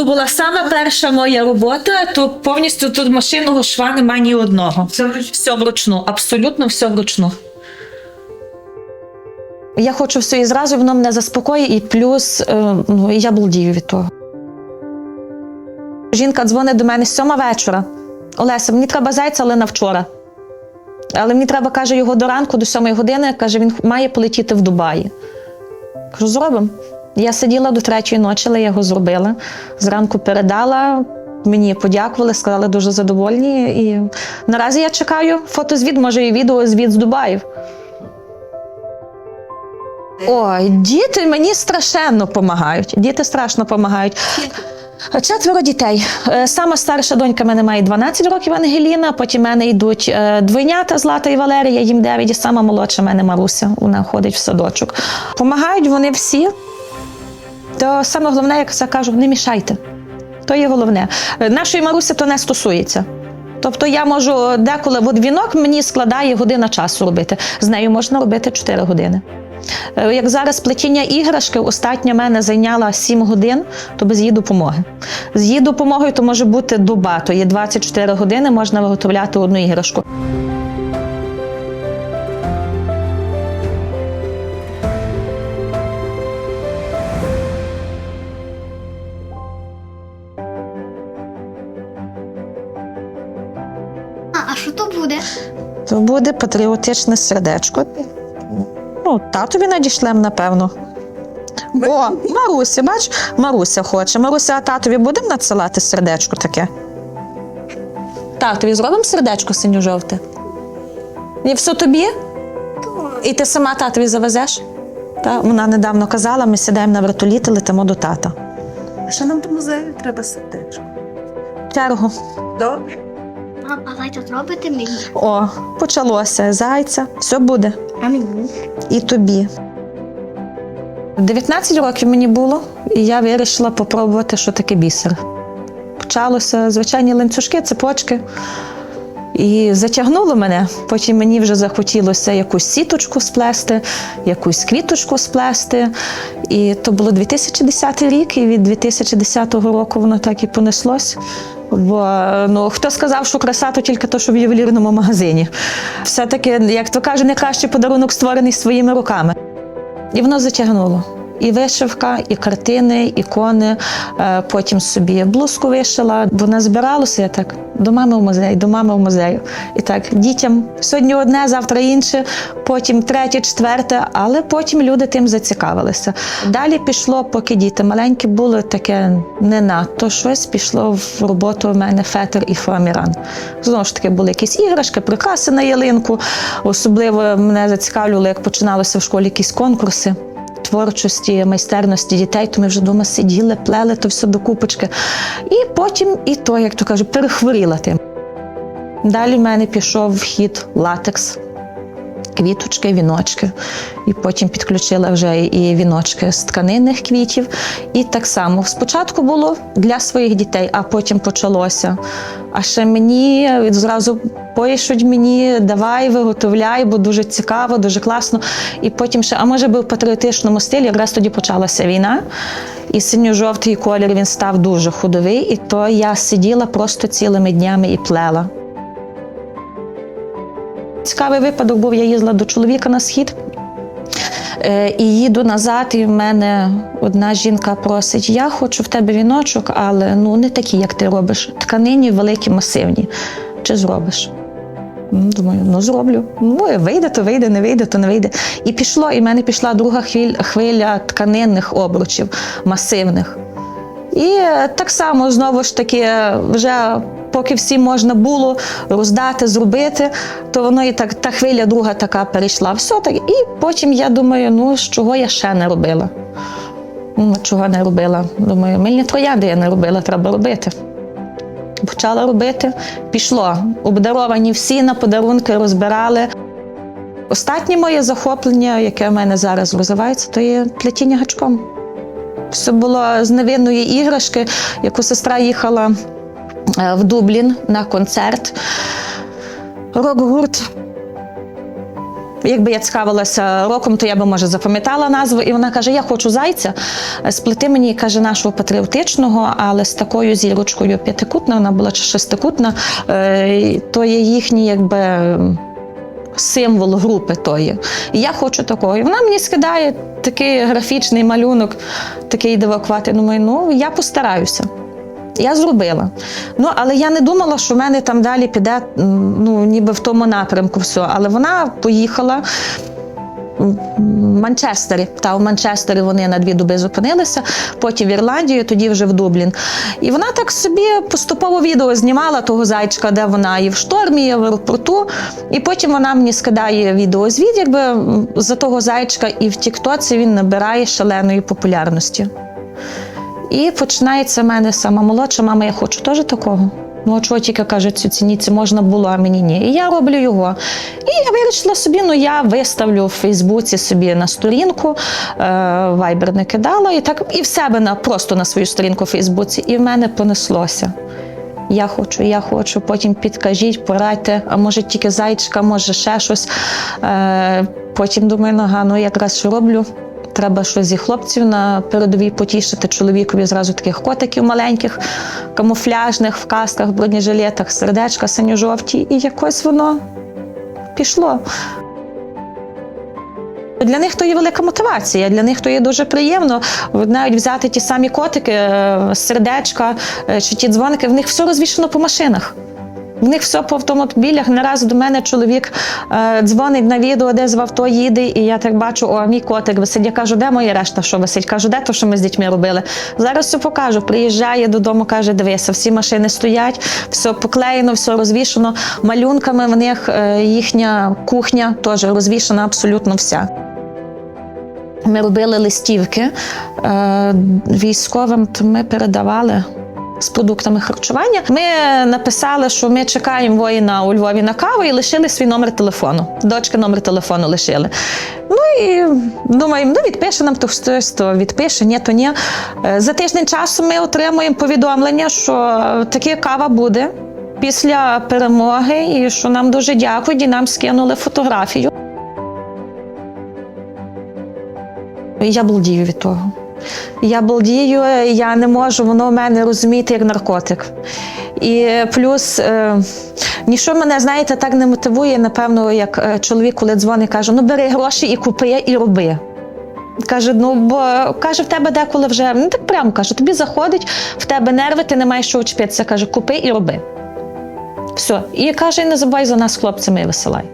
То була саме перша моя робота, то повністю тут машинного шва немає ні одного. Все вручну, абсолютно все вручну. Я хочу все і зразу, воно мене заспокоює, і плюс е, ну, я балдію від того. Жінка дзвонить до мене з сьома вечора. Олеся, мені треба зайця, але на вчора. Але мені треба, каже, його до ранку, до сьомої години. Каже, він має полетіти в Дубаї. Кажу, зробимо. Я сиділа до третьої ночі, але я його зробила. Зранку передала, мені подякували, сказали дуже задовольні. І наразі я чекаю фотозвіт, може і відеозвіт з Дубаїв. Ой, діти мені страшенно допомагають. Діти страшно допомагають. Четверо дітей. Е, Сама старша донька мене має 12 років Ангеліна. Потім мене йдуть е, двойнята Злата і Валерія, їм 9, і сама молодша мене Маруся. Вона ходить в садочок. Помагають вони всі. То саме головне, як я кажу, не мішайте. То є головне. Е, Нашої Марусі то не стосується. Тобто я можу деколи от вінок мені складає година часу робити. З нею можна робити 4 години. Е, Як зараз плетіння іграшки, остання мене зайняла 7 годин, то без її допомоги. З її допомогою то може бути доба, то є 24 години, можна виготовляти одну іграшку. То буде патріотичне сердечко. Ну, татові надішлем, напевно. О, Маруся, бач, Маруся хоче. Маруся, а татові будемо надсилати сердечко таке? Татові зробимо сердечко синьо-жовте? І все тобі? І ти сама татові завезеш? Та, вона недавно казала, ми сідаємо на вертоліт і летимо до тата. А що нам до музею треба сердечко? Чергу. Добре. А, а зайця зробите мені? О, почалося. Зайця, все буде. А мені? і тобі. 19 років мені було, і я вирішила попробувати, що таке бісер. Почалося звичайні ланцюжки, цепочки. І затягнуло мене. Потім мені вже захотілося якусь сіточку сплести, якусь квіточку сплести. І то було 2010 рік, і від 2010 року воно так і понеслось. Бо ну хто сказав, що краса то тільки то, що в ювелірному магазині. Все-таки, як то каже, найкращий подарунок створений своїми руками. І воно затягнуло. І вишивка, і картини, ікони. Е, Потім собі блузку вишила. Вона збиралася я так до мами в музей, до мами в музею. І так дітям сьогодні одне, завтра інше, потім третє, четверте, але потім люди тим зацікавилися. Далі пішло, поки діти маленькі були, таке не надто щось. Пішло в роботу в мене фетр і фоаміран. Знову ж таки, були якісь іграшки, прикраси на ялинку. Особливо мене зацікавлювало, як починалися в школі якісь конкурси творчості, майстерності дітей, то ми вже вдома сиділи, плели то все до купочки. І потім і то, як то кажуть, перехворіла тим. Далі в мене пішов вхід латекс, квіточки, віночки. І потім підключила вже і віночки з тканинних квітів. І так само спочатку було для своїх дітей, а потім почалося. А ще мені зразу пишуть мені, давай, виготовляй, бо дуже цікаво, дуже класно. І потім ще, а може би в патріотичному стилі, якраз тоді почалася війна. І синьо-жовтий колір він став дуже худовий, і то я сиділа просто цілими днями і плела. Цікавий випадок був, я їздила до чоловіка на схід. Е, І їду назад, і в мене одна жінка просить: я хочу в тебе віночок, але ну не такі, як ти робиш. Тканині великі, масивні. Чи зробиш? Думаю, ну зроблю. Ну, вийде, то вийде, не вийде, то не вийде. І пішло, і в мене пішла друга хвиля тканинних обручів, масивних. І так само знову ж таки, вже поки всім можна було роздати, зробити, то воно і так та хвиля друга така перейшла. Все так. І потім я думаю, ну з чого я ще не робила? Ну, Чого не робила? Думаю, мильні троянди я не робила, треба робити. Почала робити, пішло. Обдаровані всі на подарунки розбирали. Останнє моє захоплення, яке в мене зараз розвивається, то є плетіння гачком. Все було з невинної іграшки, яку сестра їхала е, в Дублін на концерт. Рок-гурт. Якби я цікавилася роком, то я би може запам'ятала назву. І вона каже: Я хочу зайця. Сплети мені каже нашого патріотичного, але з такою зірочкою п'ятикутна, вона була чи шестикутна. Е, То є їхній, якби. Символ групи тої. І я хочу такого. Вона мені скидає такий графічний малюнок, такий дивакуватий. Думаю, ну я постараюся. Я зробила. Ну, але я не думала, що в мене там далі піде, ну, ніби в тому напрямку все. Але вона поїхала. Манчестері. Та в Манчестері вони на дві доби зупинилися, потім в Ірландію, тоді вже в Дублін. І вона так собі поступово відео знімала того зайчика, де вона і в штормі, і в аеропорту. І потім вона мені скидає відеозвіт, якби за того зайчика, і в Тіктоці він набирає шаленої популярності. І починається в мене сама молодша мама, я хочу теж такого. Чого тільки каже, цю цініці можна було, а мені ні. І я роблю його. І я вирішила собі, ну я виставлю в Фейсбуці собі на сторінку, е, вайбер не кидала, і так і в себе на просто на свою сторінку в Фейсбуці. І в мене понеслося. Я хочу, я хочу, потім підкажіть, порадьте, а може тільки зайчика, може ще щось. Е, потім думаю, нога, ну якраз що роблю. Треба щось зі хлопців на передовій потішити чоловікові зразу таких котиків маленьких, камуфляжних, в касках, бронежилетах, сердечка синьо-жовті, і якось воно пішло. Для них то є велика мотивація. Для них то є дуже приємно навіть взяти ті самі котики, е, сердечка е, чи ті дзвоники. В них все розвішено по машинах. В них все по автомобілях. Не раз до мене чоловік е, дзвонить на відео, де з авто їде, і я так бачу, о, мій котик висить. Я кажу, де моя решта, що висить? Кажу, де то, що ми з дітьми робили. Зараз все покажу. Приїжджає додому, каже, дивися, всі машини стоять, все поклеєно, все розвішено. Малюнками в них е, їхня кухня теж розвішена абсолютно вся. Ми робили листівки е, військовим, то ми передавали. З продуктами харчування ми написали, що ми чекаємо воїна у Львові на каву і лишили свій номер телефону. Дочки номер телефону лишили. Ну і думаємо, ну відпише нам то хтось, то відпише, ні, то ні. Е, За тиждень часу ми отримуємо повідомлення, що таке кава буде після перемоги, і що нам дуже дякують, і нам скинули фотографію. Я балдію від того. Я балдію, я не можу, воно в мене розумієте, як наркотик. І плюс е, ніщо мене, знаєте, так не мотивує, напевно, як е, чоловік, коли дзвонить, каже: ну бери гроші і купи, і роби. Каже, ну бо каже, в тебе деколи вже ну так прямо каже, тобі заходить, в тебе нерви, ти не маєш що вчитися. Каже, купи і роби. Все. І каже, не забувай за нас, хлопцями, і висилай.